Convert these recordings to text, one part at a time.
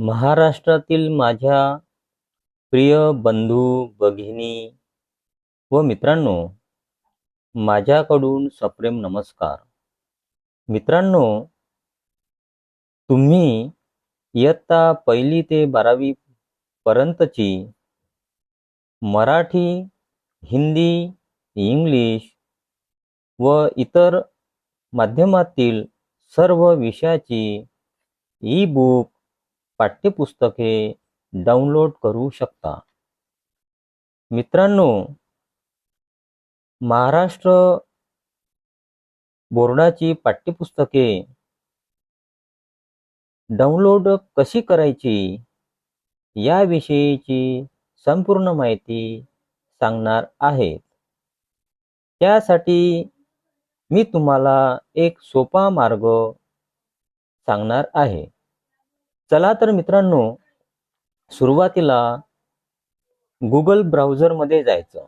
महाराष्ट्रातील माझ्या प्रिय बंधू भगिनी व मित्रांनो माझ्याकडून सप्रेम नमस्कार. मित्रांनो तुम्ही इयत्ता पहिली ते बारावी पर्यंतची मराठी हिंदी इंग्लिश व इतर माध्यमातील सर्व विषयाची ई बुक पाठ्यपुस्तके डाउनलोड करू शकता. मित्रांनो महाराष्ट्र बोर्डाची पाठ्यपुस्तके डाउनलोड कशी करायची याविषयीची संपूर्ण माहिती सांगणार आहे त्यासाठी मी तुम्हाला एक सोपा मार्ग सांगणार आहे. चला तर मित्रांनो सुरुवातीला गुगल ब्राउझरमध्ये जायचं.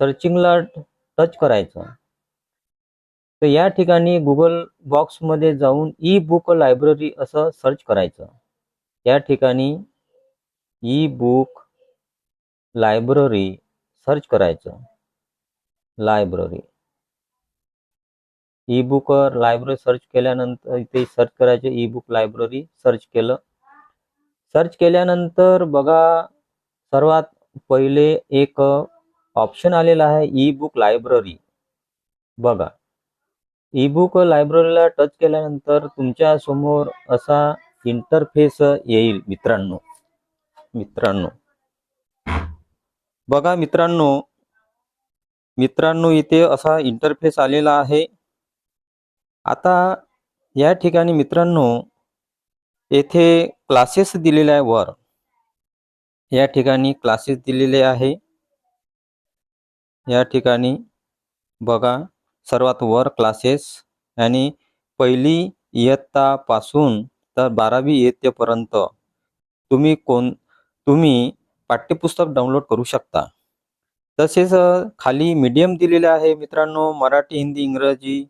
सर्चिंगला टच करायचं. तर या ठिकाणी गुगल बॉक्समध्ये जाऊन ई बुक लायब्ररी असं सर्च करायचं. या ठिकाणी ई बुक लायब्ररी सर्च करायचं. Library e book library search केल्यानंतर इथे सर्च करायचे ई बुक लायब्ररी सर्च केलं. सर्च केल्यानंतर बघा सर्वात पहिले एक ऑप्शन आलेला आहे ई बुक लायब्ररी बघा ई बुक लायब्ररीला टच केल्यानंतर तुमच्यासमोर असा इंटरफेस येईल मित्रांनो. मित्रांनो. बघा मित्रांनो मित्रांनो इथे असा इंटरफेस आलेला आहे. आता या ठिकाणी मित्रांनो येथे क्लासेस दिलेले आहे वर. या ठिकाणी क्लासेस दिलेले आहे. या ठिकाणी बघा सर्वात वर क्लासेस आणि पहिली इयत्तापासून तर बारावी इयत्तेपर्यंत तुम्ही कोण तुम्ही पाठ्यपुस्तक डाउनलोड करू शकता. तसेच खाली मीडियम दिलेले आहे मित्रांनो मराठी हिंदी इंग्रजी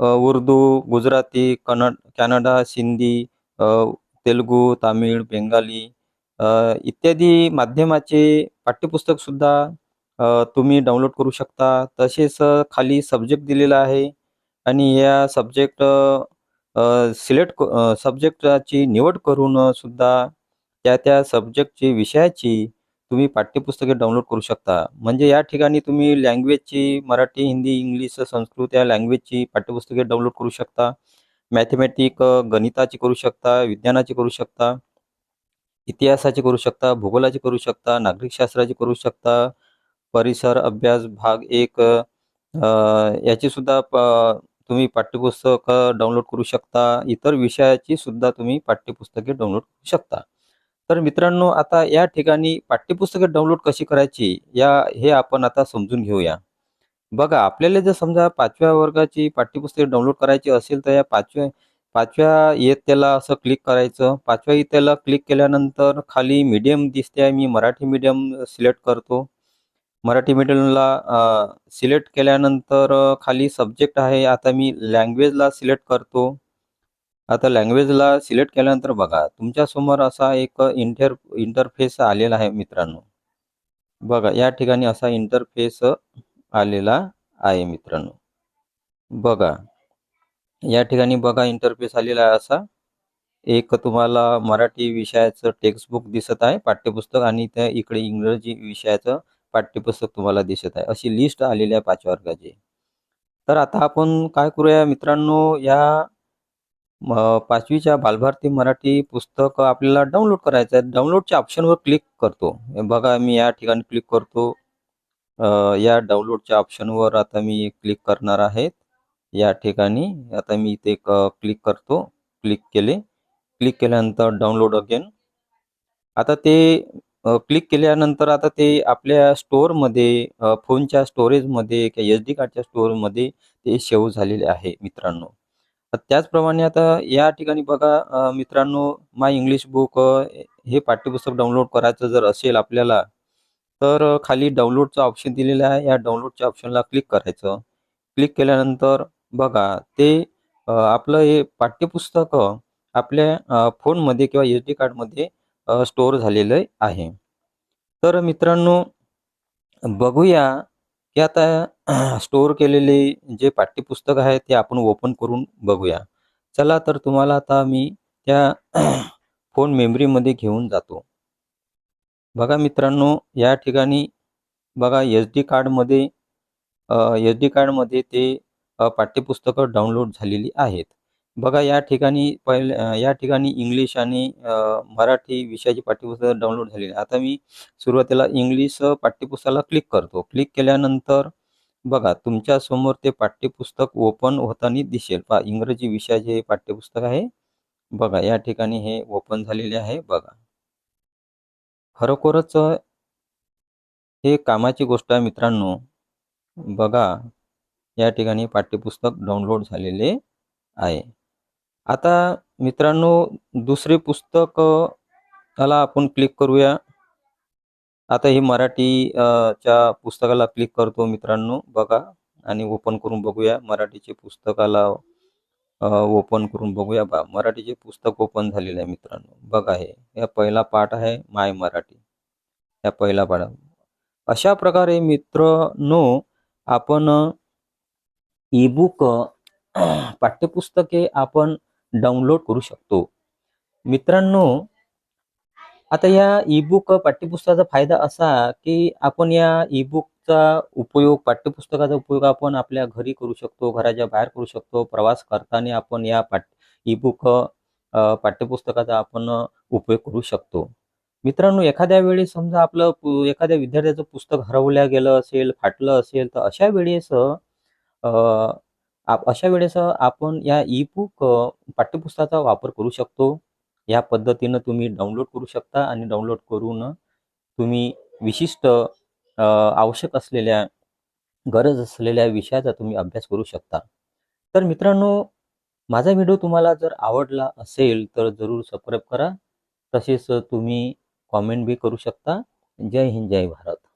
उर्दू गुजराती कन्नड कॅनडा सिंधी तेलगू तेलुगू तामिळ बेंगाली इत्यादी माध्यमाचे पाठ्यपुस्तक सुद्धा तुम्ही डाउनलोड करू शकता. तसेच खाली सब्जेक्ट दिलेला आहे आणि या सब्जेक्ट सिलेक्ट सब्जेक्टची निवड करून सुद्धा त्या त्या सब्जेक्टची विषयाची तुम्ही पाठ्यपुस्तके डाउनलोड करू शकता. म्हणजे या ठिकाणी तुम्ही लँग्वेजची मराठी हिंदी इंग्लिश संस्कृत या लँग्वेजची पाठ्यपुस्तके डाउनलोड करू शकता. मॅथमॅटिक गणिताची करू शकता विज्ञानाची करू शकता इतिहासाची करू शकता भूगोलाची करू शकता नागरिकशास्त्राची करू शकता परिसर अभ्यास भाग एक याची सुद्धा तुम्ही पाठ्यपुस्तक डाउनलोड करू शकता. इतर विषयाची सुद्धा तुम्ही पाठ्यपुस्तके डाउनलोड करू शकता. तर मित्रांनो आता या ठिकाणी पाठ्यपुस्तके डाउनलोड कशी करायची या हे आपण आता समजून घेऊया. बघा आपल्याला जर समजा पाचव्या वर्गाची पाठ्यपुस्तके डाउनलोड करायची असेल तर या पाचव्या पाचव्या इयत्तेला असं क्लिक करायचं. पाचव्या इयत्तेला क्लिक केल्यानंतर खाली मीडियम दिसते आहे. मी मराठी मीडियम सिलेक्ट करतो. मराठी मीडियमला सिलेक्ट केल्यानंतर खाली सब्जेक्ट आहे. आता मी लँग्वेजला सिलेक्ट करतो. आता लँग्वेजला सिलेक्ट केल्यानंतर बघा तुमच्यासमोर असा एक इंटर इंटरफेस आलेला आहे मित्रांनो. बघा या ठिकाणी असा इंटरफेस आलेला आहे मित्रांनो. बघा या ठिकाणी बघा इंटरफेस आलेला आहे असा. एक तुम्हाला मराठी विषयाचं टेक्स्टबुक दिसत आहे पाठ्यपुस्तक आणि त्या इकडे इंग्रजी विषयाचं पाठ्यपुस्तक तुम्हाला दिसत आहे. अशी लिस्ट आलेली आहे पाचव्या वर्गाची. तर आता आपण काय करूया मित्रांनो या पाचवीच्या बालभारती मराठी पुस्तक आपल्याला डाउनलोड करायचं आहे. डाउनलोडच्या ऑप्शनवर क्लिक करतो. बघा मी या ठिकाणी क्लिक करतो. या डाउनलोडच्या ऑप्शनवर आता मी क्लिक करणार आहे या ठिकाणी आता मी इथे क्लिक करतो. क्लिक केले. क्लिक केल्यानंतर डाउनलोड अगेन आता ते क्लिक केल्यानंतर आता ते आपल्या स्टोअरमध्ये फोनच्या स्टोरेजमध्ये किंवा एच डी कार्डच्या स्टोअरमध्ये ते सेव्ह झालेले आहे मित्रांनो. त्याचप्रमाणे आता या ठिकाणी बघा मित्रांनो माय इंग्लिश बुक हे पाठ्यपुस्तक डाउनलोड करायचं जर असेल आपल्याला तर खाली डाउनलोडचं ऑप्शन दिलेलं आहे. या डाउनलोडच्या ऑप्शनला क्लिक करायचं. क्लिक केल्यानंतर बघा ते आपलं हे पाठ्यपुस्तक आपल्या फोनमध्ये किंवा एस डी कार्डमध्ये स्टोअर झालेलं आहे. तर मित्रांनो बघूया की आता स्टोअर केलेले जे पाठ्यपुस्तक आहे ते आपण ओपन करून बघूया. चला तर तुम्हाला आता मी त्या फोन मेमरीमध्ये घेऊन जातो. बघा मित्रांनो या ठिकाणी बघा एस डी कार्डमध्ये एस डी कार्डमध्ये ते पाठ्यपुस्तकं डाउनलोड झालेली आहेत. बघा या ठिकाणी पहिले या ठिकाणी इंग्लिश आणि मराठी विषयाची पाठ्यपुस्तक डाउनलोड झालेली आता मी सुरुवातीला इंग्लिश पाठ्यपुस्तकाला क्लिक करतो. क्लिक केल्यानंतर बघा तुमच्यासमोर ते पाठ्यपुस्तक ओपन होताना दिसेल. पहा इंग्रजी विषयाचे हे पाठ्यपुस्तक आहे. बघा या ठिकाणी हे ओपन झालेले आहे. बघा. खरोखरच हे कामाची गोष्ट आहे मित्रांनो. बघा या ठिकाणी पाठ्यपुस्तक डाउनलोड झालेले आहे. आता मित्रांनो दुसरे पुस्तक अ, आपण क्लिक करूया. आता हे मराठी च्या पुस्तकाला क्लिक करतो मित्रांनो बघा. आणि ओपन करून बघूया. मराठीचे पुस्तकाला ओपन करून बघूया. बा मराठीचे पुस्तक ओपन झालेले आहे मित्रांनो. बघा हे. या पहिला पाठ आहे माय मराठी. या पहिला पाठ. अशा प्रकारे मित्रांनो आपण ईबुक पाठ्यपुस्तके आपण डाउनलोड करू शकतो. मित्रांनो आता या ईबुक पाठ्यपुस्तकाचा फायदा असा की आपण या ईबुकचा उपयोग पाठ्यपुस्तकाचा उपयोग आपण आपल्या घरी करू शकतो घराच्या बाहेर करू शकतो प्रवास करताना आपण या पाठ ईबुक पाठ्यपुस्तकाचा आपण उपयोग करू शकतो. मित्रांनो एखाद्या वेळेस समजा आपलं एखाद्या विद्यार्थ्याचं पुस्तक हरवल्या गेलं असेल फाटलं असेल तर अशा वेळेस आप- अशा वेळेस आपण या ई बुक पाठ्यपुस्तकाचा वापर करू शकतो. या पद्धतीनं तुम्ही डाउनलोड करू शकता आणि डाउनलोड करून तुम्ही विशिष्ट आवश्यक असलेल्या गरज असलेल्या विषयाचा तुम्ही अभ्यास करू शकता. तर मित्रांनो माझा व्हिडिओ तुम्हाला जर आवडला असेल तर जरूर सबस्क्राईब करा. तसेच तुम्ही कॉमेंट बी करू शकता. जय हिंद जय भारत.